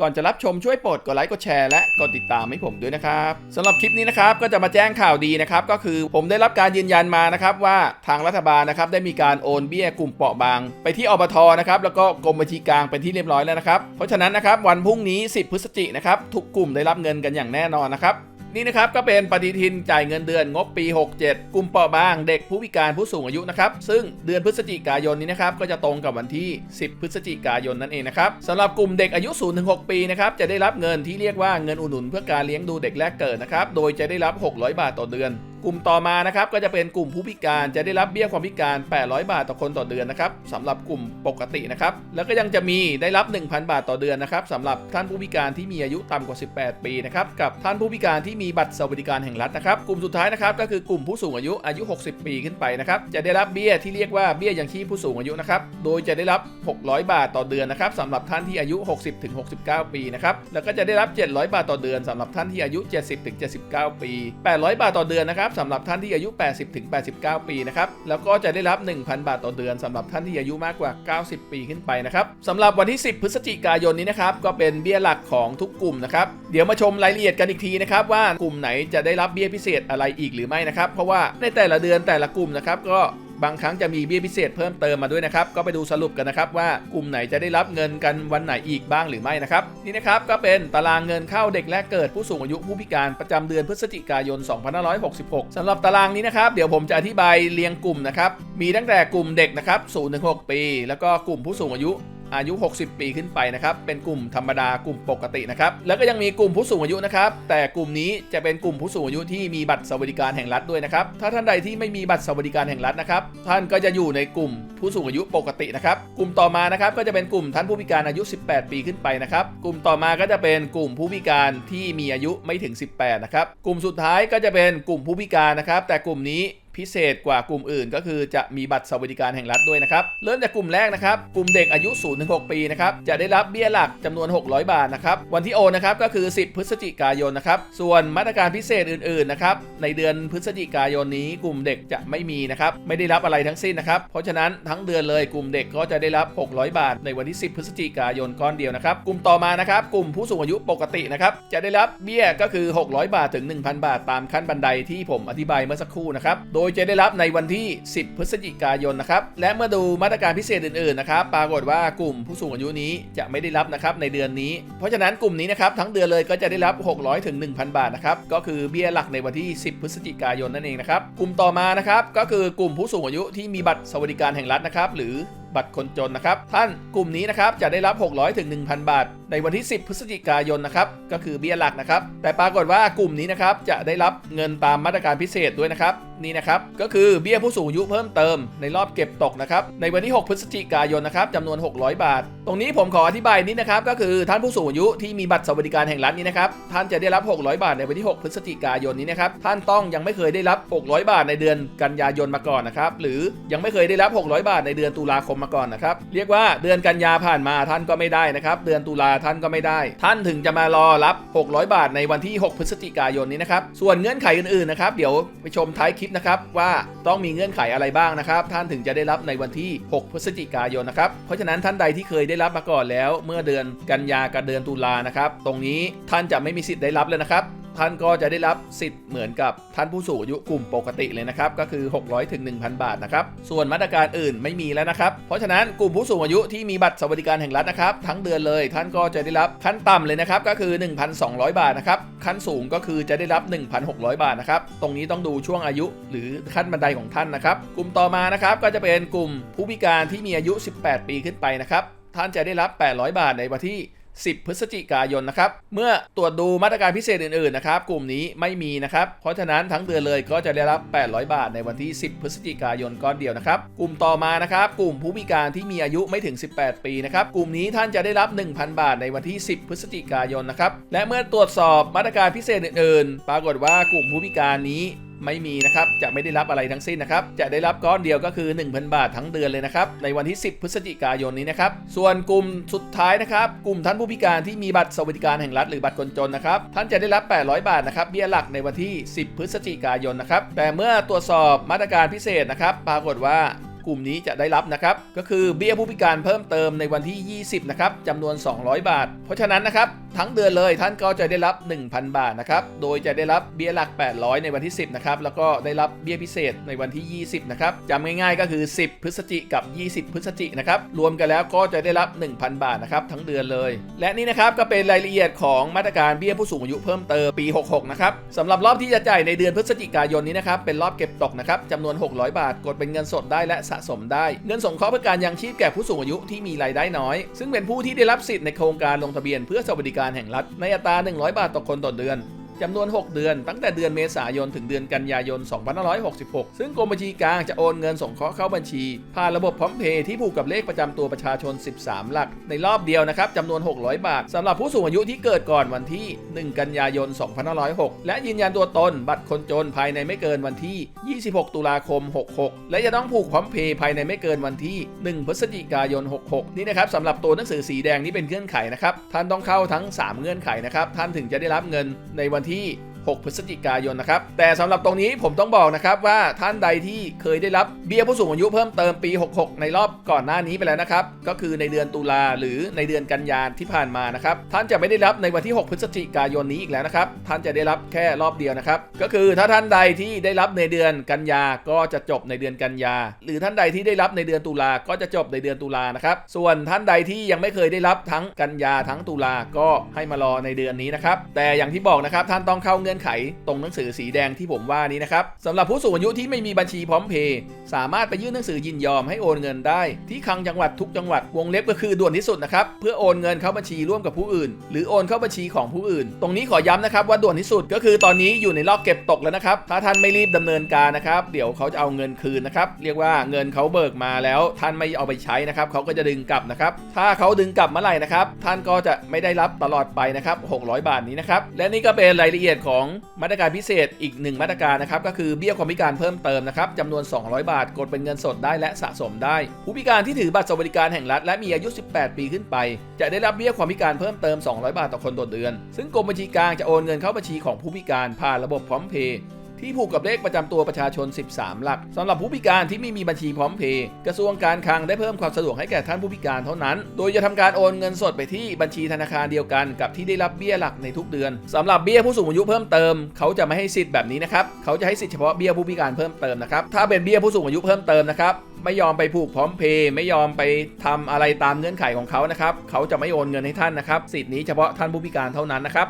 ก่อนจะรับชมช่วยโปรดกดไลค์กดแชร์และกดติดตามให้ผมด้วยนะครับสำหรับคลิปนี้นะครับก็จะมาแจ้งข่าวดีนะครับก็คือผมได้รับการยืนยันมานะครับว่าทางรัฐบาลนะครับได้มีการโอนเบี้ยกลุ่มเปราะบาง ไปที่อบทนะครับแล้วก็กรมบัญชีกลางเป็นที่เรียบร้อยแล้วนะครับเพราะฉะนั้นนะครับวันพรุ่งนี้ 10 พฤศจิกายนะครับทุกกลุ่มได้รับเงินกันอย่างแน่นอนนะครับ นี่นะครับก็เป็นปฏิทินจ่ายเงินเดือนงบปี 67 กลุ่มเปราะบางเด็กผู้พิการผู้สูงอายุนะครับ ซึ่งเดือนพฤศจิกายนนี้นะครับก็จะตรงกับวันที่ 10 พฤศจิกายนนั่นเองนะครับสำหรับกลุ่มเด็กอายุ 0-6 ปีนะครับจะได้รับเงินที่เรียกว่าเงินอุดหนุนเพื่อการเลี้ยงดูเด็กแรกเกิดนะครับโดยจะได้รับ 600 บาทต่อเดือน กลุ่มต่อมานะครับก็จะเป็นกลุ่มผู้พิการจะได้รับเบี้ยความพิการ 800 บาทต่อคนต่อเดือนนะครับสำหรับกลุ่มปกตินะครับแล้วก็ยังจะมีได้รับ 1,000 บาทต่อเดือนนะครับสำหรับท่านผู้พิการที่มีอายุต่ำกว่า 18 ปีนะครับกับท่านผู้พิการที่มีบัตรสวัสดิการแห่งรัฐนะครับกลุ่มสุดท้ายนะครับก็คือกลุ่มผู้สูงอายุอายุ 60 ปีขึ้นไปนะครับจะได้รับเบี้ยที่เรียกว่าเบี้ยยังชีพผู้สูงอายุนะครับโดยจะได้รับ 600 บาทต่อเดือนนะครับสำหรับท่านที่อายุ 60-69 ปีนะครับแล้วก็จะได้รับ 700 บาทต่อเดือนสำหรับท่านที่อายุ 70-79 ปี 800 บาทต่อเดือนนะครับสำหรับท่านที่อายุ 80-89 ปีนะครับ แล้วก็จะได้รับ 1,000 บาทต่อเดือนสำหรับท่านที่อายุมากกว่า 90 ปีขึ้นไปนะครับสำหรับวันที่ 10 พฤศจิกายนนี้นะครับก็เป็นเบี้ยหลักของทุกกลุ่มนะครับเดี๋ยวมาชมรายละเอียดกันอีกทีนะครับว่ากลุ่มไหนจะได้รับเบี้ยพิเศษอะไรอีกหรือไม่นะครับเพราะว่าในแต่ละเดือนแต่ละกลุ่มนะครับก็ บางครั้งจะมีเบี้ยพิเศษเพิ่มเติมมาด้วยนะครับ ก็ไปดูสรุปกันนะครับว่ากลุ่มไหนจะได้รับเงินกันวันไหนอีกบ้างหรือไม่นะครับ นี่นะครับก็เป็นตารางเงินเข้าเด็กแรกเกิดผู้สูงอายุผู้พิการประจำเดือนพฤศจิกายน 2566สำหรับตารางนี้นะครับ เดี๋ยวผมจะอธิบายเรียงกลุ่มนะครับ มีตั้งแต่กลุ่มเด็กนะครับ0-6 ปี แล้วก็กลุ่มผู้สูงอายุ อายุ 60 ปีขึ้นไปนะครับเป็นกลุ่มธรรมดากลุ่มปกตินะครับแล้วก็ยังมีกลุ่มผู้สูงอายุนะครับแต่กลุ่มนี้จะเป็นกลุ่มผู้สูงอายุที่มีบัตรสวัสดิการแห่งรัฐด้วยนะครับถ้าท่านใดที่ไม่มีบัตรสวัสดิการแห่งรัฐนะครับท่านก็จะอยู่ในกลุ่มผู้สูงอายุปกตินะครับกลุ่มต่อมานะครับก็จะเป็นกลุ่มท่านผู้พิการอายุ 18 ปีขึ้นไปนะครับกลุ่มต่อมาก็จะเป็นกลุ่มผู้พิการที่มีอายุไม่ถึง 18นะครับกลุ่มสุดท้ายก็จะเป็นกลุ่มผู้พิการนะครับแต่กลุ่มนี้ พิเศษกว่ากลุ่มอื่น ก็คือจะมีบัตรสวัสดิการแห่งรัฐด้วยนะครับ เริ่มจากกลุ่มแรกนะครับ กลุ่มเด็กอายุ 0-6 ปีนะครับ จะได้รับเบี้ยหลักจำนวน 600 บาทนะครับ วันที่โอนนะครับก็คือ 10 พฤศจิกายนนะครับ ส่วนมาตรการพิเศษอื่นๆนะครับ ในเดือนพฤศจิกายนนี้ กลุ่มเด็กจะไม่มีนะครับ ไม่ได้รับอะไรทั้งสิ้นนะครับ เพราะฉะนั้นทั้งเดือนเลยกลุ่มเด็กก็จะได้รับ 600 บาท ในวันที่ 10 พฤศจิกายนก้อนเดียวนะครับ กลุ่มต่อมานะครับ กลุ่มผู้สูงอายุปกตินะครับ จะได้รับเบี้ยก็คือ 600 บาทถึง 1,000 บาทตามขั้นบันไดที่ผมอธิบายเมื่อสักครู่นะครับ โดยจะได้รับในวันที่ 10 พฤศจิกายนนะครับ และเมื่อดูมาตรการพิเศษอื่นๆนะครับ ปรากฏว่ากลุ่มผู้สูงอายุนี้จะไม่ได้รับนะครับในเดือนนี้ เพราะฉะนั้นกลุ่มนี้นะครับทั้งเดือนเลยก็จะได้รับ 600ถึง1,000 บาทนะครับ ก็คือเบี้ยหลักในวันที่ 10 พฤศจิกายนนั่นเองนะครับ กลุ่มต่อมานะครับก็คือกลุ่มผู้สูงอายุที่มีบัตรสวัสดิการแห่งรัฐนะครับ หรือบัตรคนจนนะครับ ท่านกลุ่มนี้นะครับจะได้รับ 600ถึง1,000 บาท ในวันที่ 10 พฤศจิกายนนะครับก็คือเบี้ยหลักนะครับ แต่ปรากฏว่ากลุ่มนี้นะครับจะได้รับเงินตามมาตรการพิเศษด้วยนะครับนี่นะครับก็คือเบี้ยผู้สูงอายุเพิ่มเติมในรอบเก็บตกนะครับในวันที่ 6 พฤศจิกายนนะครับจำนวน 600 บาท ตรงนี้ผมขออธิบายนิดนะครับก็คือท่านผู้สูงอายุที่มีบัตรสวัสดิการแห่งรัฐนี้นะครับท่านจะได้รับ 600 บาทในวันที่ 6 พฤศจิกายนนี้นะครับท่านต้องยังไม่เคยได้รับ 600 บาทในเดือนกันยายนมาก่อนนะครับหรือยังไม่เคยได้รับ 600 บาทในเดือนตุลาคมมาก่อนนะครับเรียกว่าเดือนกันยาผ่านมาท่านก็ไม่ได้นะครับเดือนตุลาท่านก็ไม่ได้ ท่านถึงจะมารอรับ 600 บาทในวันที่ 6 พฤศจิกายนนี้นะครับ ส่วนเงื่อนไขอื่นๆนะครับ เดี๋ยวไปชมท้ายคลิปนะครับว่าต้องมีเงื่อนไขอะไรบ้างนะครับ ท่านถึงจะได้รับในวันที่ 6 พฤศจิกายนนะครับ เพราะฉะนั้นท่านใดที่เคยได้รับมาก่อนแล้ว เมื่อเดือนกันยากับเดือนตุลานะครับ ตรงนี้ท่านจะไม่มีสิทธิ์ได้รับเลยนะครับ ท่านก็จะได้รับสิทธิ์เหมือนกับท่านผู้สูงอายุกลุ่มปกติเลยนะครับ ก็คือ 600ถึง1,000 บาทนะครับ ส่วนมาตรการอื่นไม่มีแล้วนะครับ เพราะฉะนั้นกลุ่มผู้สูงอายุที่มีบัตรสวัสดิการแห่งรัฐนะครับ ทั้งเดือนเลยท่านก็จะได้รับขั้นต่ำเลยนะครับ ก็คือ 1,200 บาทนะครับ ขั้นสูงก็คือจะได้รับ 1,600 บาทนะครับ ตรงนี้ต้องดูช่วงอายุหรือขั้นบันไดของท่านนะครับ กลุ่มต่อมานะครับก็จะเป็นกลุ่มผู้พิการที่มีอายุ 18 ปีขึ้นไปนะครับท่านจะได้รับ 800 บาทในวันที่ 10 พฤศจิกายนนะครับ เมื่อตรวจดูมาตรการพิเศษอื่นๆนะครับ กลุ่มนี้ไม่มีนะครับ เพราะฉะนั้นทั้งเดือนเลยก็จะได้รับ 800 บาทในวันที่ 10 พฤศจิกายนก้อนเดียวนะครับ กลุ่มต่อมานะครับ กลุ่มผู้พิการที่มีอายุไม่ถึง 18 ปีนะครับ กลุ่มนี้ท่านจะได้รับ 1,000 บาทในวันที่ 10 พฤศจิกายนนะครับ และเมื่อตรวจสอบมาตรการพิเศษอื่นๆ ปรากฏว่ากลุ่มผู้พิการนี้ ไม่มีนะครับ จะไม่ได้รับอะไรทั้งสิ้นนะครับ จะได้รับก้อนเดียวก็คือ 1,000 บาททั้งเดือนเลยนะครับ ในวันที่ 10 พฤศจิกายนนี้นะครับ ส่วนกลุ่มสุดท้ายนะครับ กลุ่มท่านผู้พิการที่มีบัตรสวัสดิการแห่งรัฐหรือบัตรคนจนนะครับ ท่านจะได้รับ 800 บาทนะครับ เบี้ยหลักในวันที่ 10 พฤศจิกายนนะครับ แต่เมื่อตรวจสอบมาตรการพิเศษนะครับ ปรากฏว่ากลุ่มนี้จะได้รับนะครับ ก็คือเบี้ยผู้พิการเพิ่มเติมในวันที่ 20 นะครับจำนวน 200 บาท เพราะฉะนั้นนะครับ ทั้งเดือนเลยท่านก็จะได้รับ 1,000 บาทนะครับ โดยจะได้รับเบี้ยหลัก 800 ในวันที่ 10 นะครับ แล้วก็ได้รับเบี้ยพิเศษในวันที่ 20 นะครับจำง่ายๆก็คือ 10 พฤศจิกับ 20 พฤศจินะครับ รวมกันแล้วก็จะได้รับ 1,000 บาทนะครับทั้งเดือนเลย และนี่นะครับก็เป็นรายละเอียดของมาตรการเบี้ยผู้สูงอายุเพิ่มเติมปี 66 นะครับสำหรับรอบที่จะจ่ายในเดือนพฤศจิกายนนี้นะครับเป็นรอบเก็บตกนะครับจำนวน 600 บาท กดเป็นเงินสดได้และสะสมได้ เงินสงเคราะห์เพื่อการยังชีพแก่ผู้สูงอายุที่มีรายได้น้อย ซึ่งเป็นผู้ที่ได้รับสิทธิ์ในโครงการลงทะเบียนเพื่อสวัสดิการแห่งรัฐในอัตรา 100 บาทต่อคนต่อเดือน จำนวน 6 เดือน ตั้งแต่เดือนเมษายน ถึงเดือนกันยายน 2566 ซึ่งกรมบัญชีกลางจะโอนเงินสงเคราะห์เข้าบัญชี ผ่านระบบพร้อมเพย์ที่ผูกกับเลขประจำตัวประชาชน 13 หลัก ในรอบเดียวนะครับจำนวน 600 บาทสำหรับผู้สูงอายุที่เกิดก่อนวันที่ 1 กันยายน 2506 และยืนยันตัวตน บัตรคนจนภายในไม่เกินวันที่ 26 ตุลาคม 66 และจะต้องผูกพร้อมเพย์ภายในไม่เกินวันที่ 1 พฤศจิกายน 66 นี่นะครับสำหรับตัวหนังสือสีแดงนี่เป็นเงื่อนไขนะครับท่านต้องเข้าทั้ง 3 เงื่อนไขนะครับท่านถึงจะได้รับเงินในวันที่ 6 พฤศจิกายนนะครับ แต่สำหรับตรงนี้ผมต้องบอกนะครับว่าท่านใดที่เคยได้รับเบี้ยผู้สูงอายุเพิ่มเติมปี 66 ในรอบก่อนหน้านี้ไปแล้วนะครับ ก็คือในเดือนตุลาหรือในเดือนกันยานที่ผ่านมานะครับ ท่านจะไม่ได้รับในวันที่ 6 พฤศจิกายนนี้อีกแล้วนะครับ ท่านจะได้รับแค่รอบเดียวนะครับ ก็คือถ้าท่านใดที่ได้รับในเดือนกันยาก็จะจบในเดือนกันยา หรือท่านใดที่ได้รับในเดือนตุลาก็จะจบในเดือนตุลานะครับ ส่วนท่านใดที่ยังไม่เคยได้รับทั้งกันยาทั้งตุลาก็ให้มารอในเดือนนี้นะครับ แต่อย่างที่บอกนะครับท่านต้องเข้าเงื่อนไขตรงหนังสือสีแดงที่ผมว่านี้นะครับสำหรับผู้สูงอายุที่ไม่มีบัญชีพร้อมเพย์สามารถไปยื่นหนังสือยินยอมให้โอนเงินได้ ที่คลังจังหวัดทุกจังหวัดวงเล็บก็คือด่วนที่สุดนะครับเพื่อโอนเงินเข้าบัญชีร่วมกับผู้อื่น หรือโอนเข้าบัญชีของผู้อื่น ตรงนี้ขอย้ำนะครับว่าด่วนที่สุดก็คือตอนนี้อยู่ในรอบเก็บตกแล้วนะครับถ้าท่านไม่รีบดำเนินการนะครับ เดี๋ยวเขาจะเอาเงินคืนนะครับเรียกว่าเงินเขาเบิกมาแล้ว ท่านไม่เอาไปใช้นะครับเขาก็จะดึงกลับนะครับถ้าเขาดึงกลับเมื่อไหร่นะครับท่านก็จะไม่ได้รับตลอดไปนะครับ600 บาทนี้นะครับและนี่ก็เป็นรายละเอียดของมาตรการพิเศษอีกหนึ่งมาตรการนะครับก็คือเบี้ยความพิการเพิ่มเติมนะครับจำนวน 200 บาทกดเป็นเงินสดได้และสะสมได้ ผู้พิการที่ถือบัตรสวัสดิการแห่งรัฐและมีอายุ 18 ปีขึ้นไป จะได้รับเบี้ยความพิการเพิ่มเติม 200 บาทต่อคนต่อเดือน ซึ่งกรมบัญชีกลางจะโอนเงินเข้าบัญชีของผู้พิการผ่านระบบพร้อมเพย์ ที่ผูกกับเลขประจำตัวประชาชน 13 หลักสำหรับผู้พิการที่ไม่มีบัญชีพร้อมเพย์กระทรวงการคลังได้เพิ่มความสะดวกให้แก่ท่านผู้พิการเท่านั้น โดยจะทำการโอนเงินสดไปที่บัญชีธนาคารเดียวกันกับที่ได้รับเบี้ยหลักในทุกเดือนสำหรับเบี้ยผู้สูงอายุเพิ่มเติม เขาจะไม่ให้สิทธิ์แบบนี้นะครับเขาจะให้สิทธิ์เฉพาะเบี้ยผู้พิการเพิ่มเติมนะครับถ้าเป็นเบี้ยผู้สูงอายุเพิ่มเติมนะครับไม่ยอมไปผูกพร้อมเพย์ไม่ยอมไปทำอะไรตามเงื่อนไขของเขานะครับเขาจะไม่โอนเงินให้ท่านนะครับสิทธิ์นี้เฉพาะท่านผู้พิการเท่านั้นนะครับ